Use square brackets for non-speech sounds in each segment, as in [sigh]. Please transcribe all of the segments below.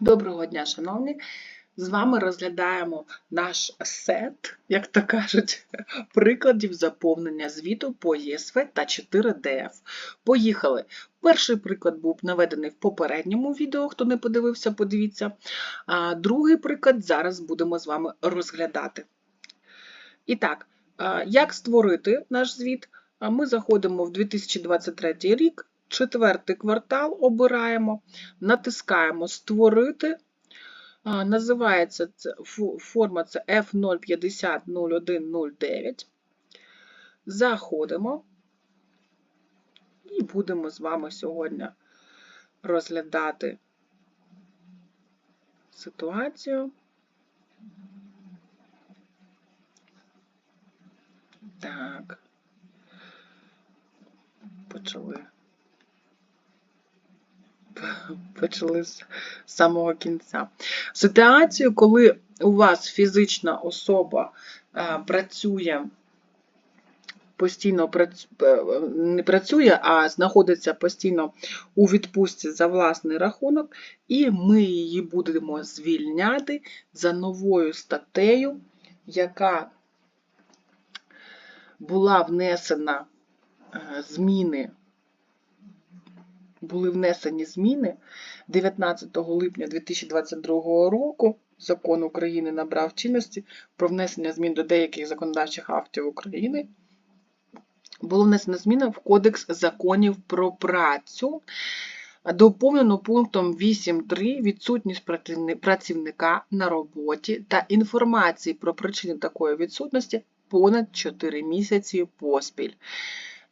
Доброго дня, шановні! З вами розглядаємо наш сет, як то кажуть, прикладів заповнення звіту по ЄСВ та 4ДФ. Поїхали! Перший приклад був наведений в попередньому відео, хто не подивився, подивіться. А другий приклад зараз будемо з вами розглядати. І так, як створити наш звіт? Ми заходимо в 2023 рік. Четвертий квартал обираємо, натискаємо Створити. Називається форма це F0500109. Заходимо і будемо з вами сьогодні розглядати ситуацію. Так, почали почали з самого кінця. Ситуацію, коли у вас фізична особа е, працює, постійно е, не працює, а знаходиться постійно у відпустці за власний рахунок, і ми її будемо звільняти за новою статтею, яка була внесена е, зміни були внесені зміни 19 липня 2022 року. Закон України набрав чинності про внесення змін до деяких законодавчих актів України. Було внесено зміни в Кодекс законів про працю. Доповнено пунктом 8.3 відсутність працівника на роботі та інформації про причини такої відсутності понад 4 місяці поспіль.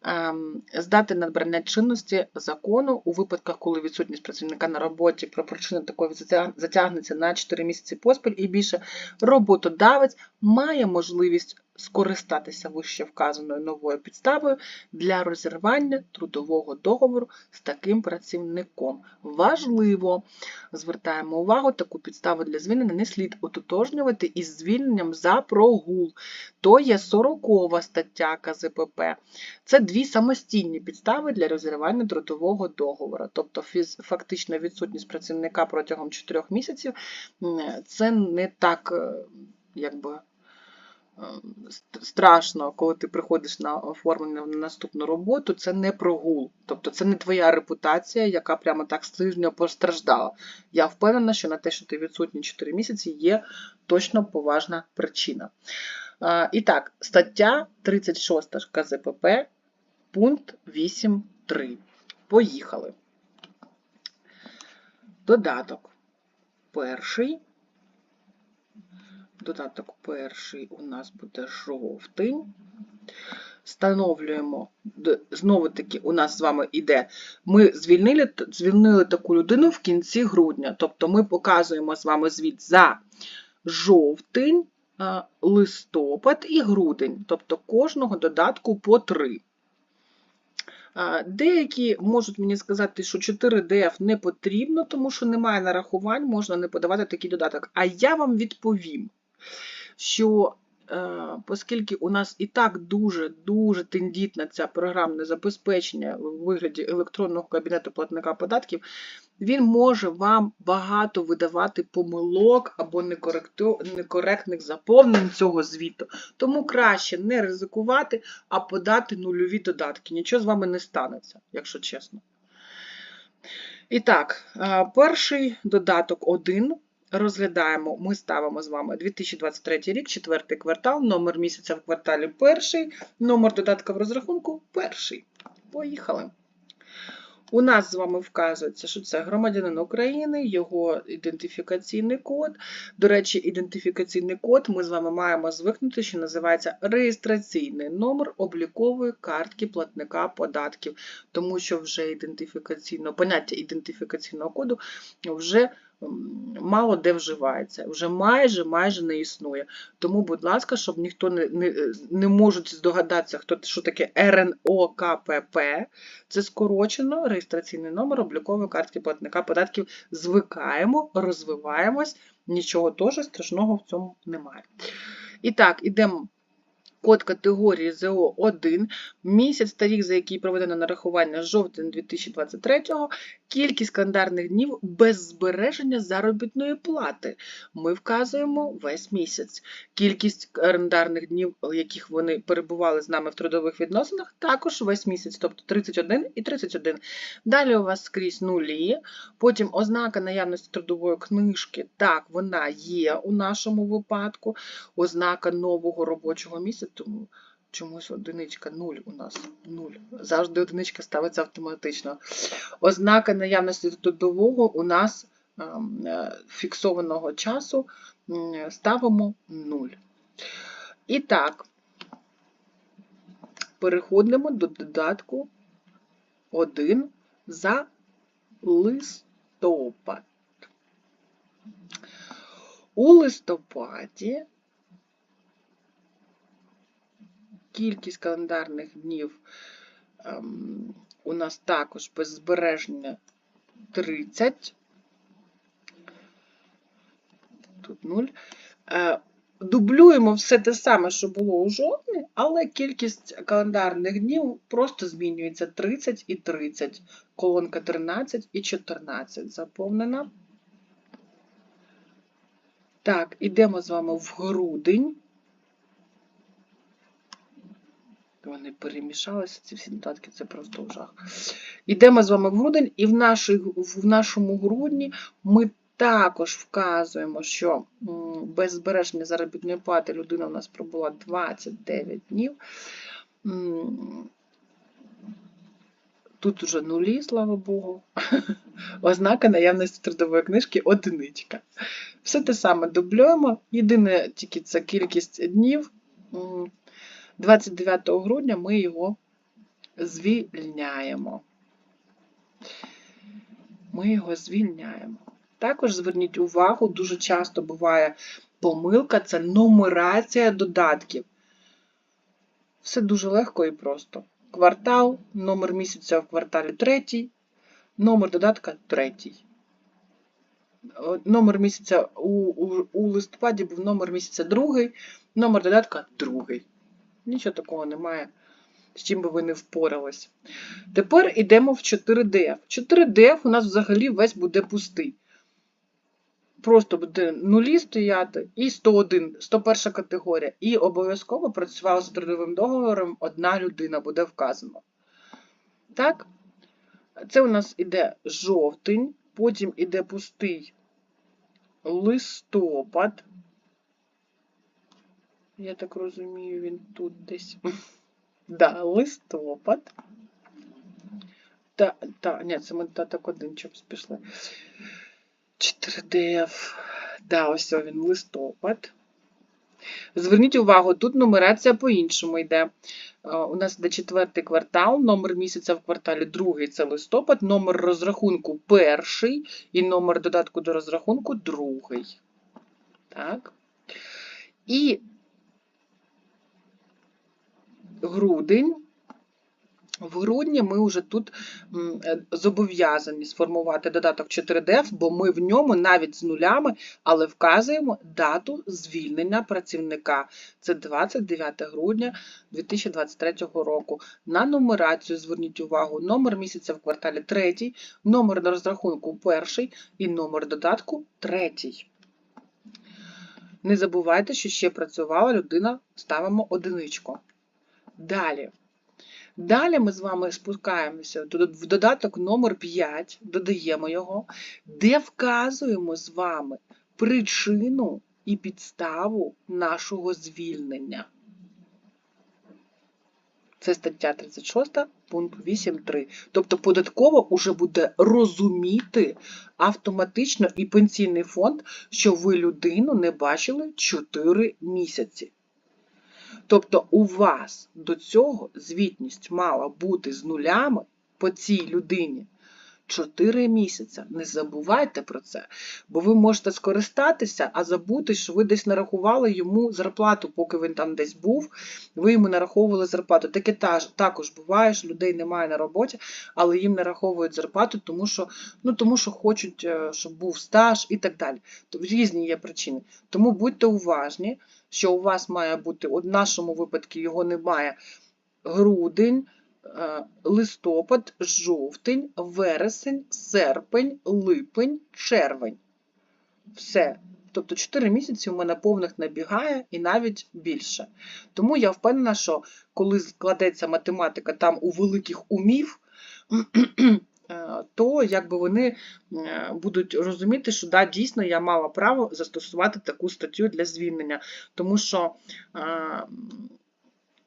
Ем, здати набрання чинності закону у випадках, коли відсутність працівника на роботі про причини такої затягнеться на 4 місяці поспіль. І більше роботодавець має можливість скористатися вище вказаною новою підставою для розірвання трудового договору з таким працівником. Важливо, звертаємо увагу, таку підставу для звільнення не слід ототожнювати із звільненням за прогул. То є 40 стаття КЗПП. Це дві самостійні підстави для розірвання трудового договору. Тобто фактична відсутність працівника протягом 4 місяців це не так, е, якби. Ем, страшно, коли ти приходиш на оформлення на наступну роботу, це не прогул. Тобто це не твоя репутація, яка прямо так сильно постраждала. Я впевнена, що на те, що ти відсутній 4 місяці, є точно поважна причина. І так, стаття 36 КЗПП, пункт 8.3. Поїхали. Додаток. Перший. Додаток перший у нас буде жовтий. Встановлюємо, знову-таки, у нас з вами йде, ми звільнили звільнили таку людину в кінці грудня. Тобто ми показуємо з вами звіт за жовтень, листопад і грудень, тобто кожного додатку по три. Деякі можуть мені сказати, що 4DF не потрібно, тому що немає нарахувань, можна не подавати такий додаток. А я вам відповім що е, оскільки у нас і так дуже-дуже тендітне це програмне забезпечення в вигляді електронного кабінету платника податків, він може вам багато видавати помилок або некоректних заповнень цього звіту. Тому краще не ризикувати, а подати нульові додатки. Нічого з вами не станеться, якщо чесно. І так, е, перший додаток 1 розглядаємо, ми ставимо з вами 2023 рік, четвертий квартал, номер місяця в кварталі перший, номер додатка в розрахунку перший. Поїхали. У нас з вами вказується, що це громадянин України, його ідентифікаційний код. До речі, ідентифікаційний код ми з вами маємо звикнути, що називається реєстраційний номер облікової картки платника податків, тому що вже ідентифікаційно, поняття ідентифікаційного коду вже мало де вживається, вже майже майже не існує. Тому, будь ласка, щоб ніхто не не, не можуть здогадатися, хто що таке РНОКПП, це скорочено реєстраційний номер облікової картки платника податків. Звикаємо, розвиваємось, нічого теж страшного в цьому немає. І так, ідемо Код категорії ЗО 1, місяць та рік, за який проведено нарахування жовтень 2023, кількість календарних днів без збереження заробітної плати. Ми вказуємо весь місяць. Кількість календарних днів, яких вони перебували з нами в трудових відносинах, також весь місяць, тобто 31 і 31. Далі у вас скрізь нулі, потім ознака наявності трудової книжки, так, вона є у нашому випадку, ознака нового робочого місця, тому чомусь одиничка 0 у нас 0. Завжди одиничка ставиться автоматично. Ознака наявності трудового у нас ем, е, фіксованого часу ставимо 0. І так, переходимо до додатку 1 за листопад. У листопаді кількість календарних днів ем, у нас також без збереження 30. Тут 0. Е, дублюємо все те саме, що було у жовтні, але кількість календарних днів просто змінюється 30 і 30. Колонка 13 і 14 заповнена. Так, ідемо з вами в грудень. Вони перемішалися, ці всі нотатки, це просто жах. Ідемо з вами в грудень, і в, нашій, в нашому грудні ми також вказуємо, що без збереження заробітної плати людина у нас пробула 29 днів. Тут уже нулі, слава Богу. [laughs] Ознака наявності трудової книжки одиничка. Все те саме дублюємо. Єдине тільки це кількість днів. М, 29 грудня ми його звільняємо. Ми його звільняємо. Також зверніть увагу, дуже часто буває помилка це нумерація додатків. Все дуже легко і просто. Квартал, номер місяця в кварталі третій, номер додатка третій. Номер місяця у, у, у листопаді був номер місяця другий, номер додатка другий. Нічого такого немає, з чим би ви не впорались. Тепер йдемо в 4DF. 4DF у нас взагалі весь буде пустий. Просто буде нулі стояти і 101, 101 категорія. І обов'язково працювала з трудовим договором одна людина буде вказано. Так? Це у нас іде жовтень, потім іде пустий листопад. Я так розумію, він тут десь. Да, листопад. Та, та, ні, це ми та, так один чопс пішли. 4DF. Да, ось він листопад. Зверніть увагу, тут нумерація по-іншому йде. Е, У нас йде четвертий квартал, номер місяця в кварталі другий це листопад, номер розрахунку перший і номер додатку до розрахунку другий. Так. І грудень. В грудні ми вже тут е, зобов'язані сформувати додаток 4DF, бо ми в ньому навіть з нулями, але вказуємо дату звільнення працівника. Це 29 грудня 2023 року. На нумерацію зверніть увагу, номер місяця в кварталі 3, номер на розрахунку 1 і номер додатку 3. Не забувайте, що ще працювала людина, ставимо одиничку. Далі. Далі ми з вами спускаємося в додаток номер 5, додаємо його, де вказуємо з вами причину і підставу нашого звільнення. Це стаття 36, пункт 8.3. Тобто податково вже буде розуміти автоматично і пенсійний фонд, що ви людину не бачили 4 місяці. Тобто у вас до цього звітність мала бути з нулями по цій людині 4 місяці. Не забувайте про це, бо ви можете скористатися, а забути, що ви десь нарахували йому зарплату, поки він там десь був, ви йому нараховували зарплату. Таке також буває, що людей немає на роботі, але їм нараховують зарплату, тому що, ну, тому що хочуть, е, щоб був стаж і так далі. Тобто різні є причини. Тому будьте уважні, що у вас має бути, от в нашому випадку його немає грудень, листопад, жовтень, вересень, серпень, липень, червень. Все. Тобто 4 місяці у мене повних набігає і навіть більше. Тому я впевнена, що коли складеться математика там у великих умів, [clears throat] е, то якби вони е, будуть розуміти, що да, дійсно я мала право застосувати таку статтю для звільнення. Тому що е,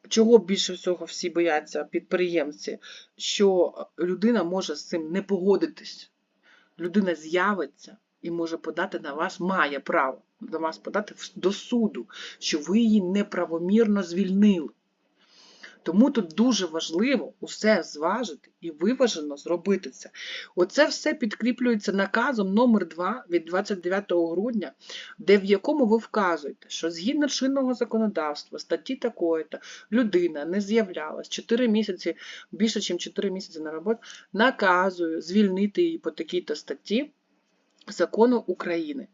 чого більше всього всі бояться підприємці, що людина може з цим не погодитись. Людина з'явиться і може подати на вас, має право на вас подати до суду, що ви її неправомірно звільнили. Тому тут дуже важливо усе зважити і виважено зробити це. Оце все підкріплюється наказом номер 2 від 29 грудня, де в якому ви вказуєте, що згідно чинного законодавства, статті такої-то, людина не з'являлась 4 місяці, більше, ніж 4 місяці на роботу, наказую звільнити її по такій-то статті закону України.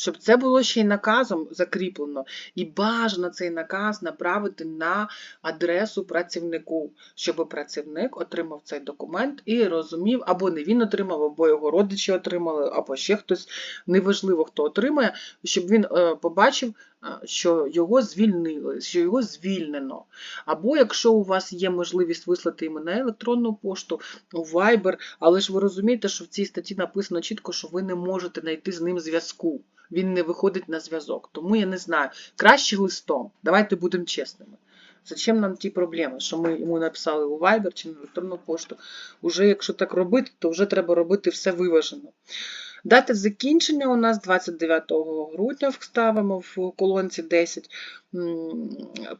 Щоб це було ще й наказом закріплено, і бажано цей наказ направити на адресу працівнику, щоб працівник отримав цей документ і розумів, або не він отримав, або його родичі отримали, або ще хтось, неважливо хто отримає, щоб він е, побачив, що його звільнили, що його звільнено. Або якщо у вас є можливість вислати йому на електронну пошту, у Viber, але ж ви розумієте, що в цій статті написано чітко, що ви не можете знайти з ним зв'язку. Він не виходить на зв'язок. Тому я не знаю. Краще листом. Давайте будемо чесними. Зачем нам ті проблеми, що ми йому написали у Viber чи на електронну пошту? Уже якщо так робити, то вже треба робити все виважено. Дата закінчення у нас 29 грудня вставимо в колонці 10.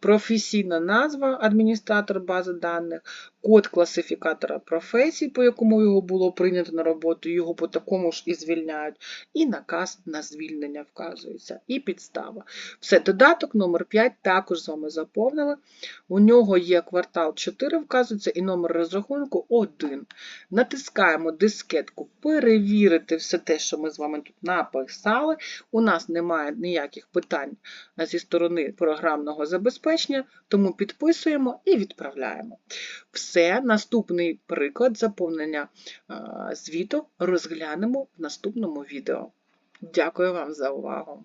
Професійна назва адміністратор бази даних, код класифікатора професій, по якому його було прийнято на роботу, його по такому ж і звільняють, і наказ на звільнення вказується, і підстава. Все, додаток номер 5 також з вами заповнили. У нього є квартал 4, вказується, і номер розрахунку 1. Натискаємо дискетку перевірити все те, що ми з вами тут написали. У нас немає ніяких питань зі сторони програмного забезпечення, тому підписуємо і відправляємо. Все, наступний приклад заповнення звіту розглянемо в наступному відео. Дякую вам за увагу!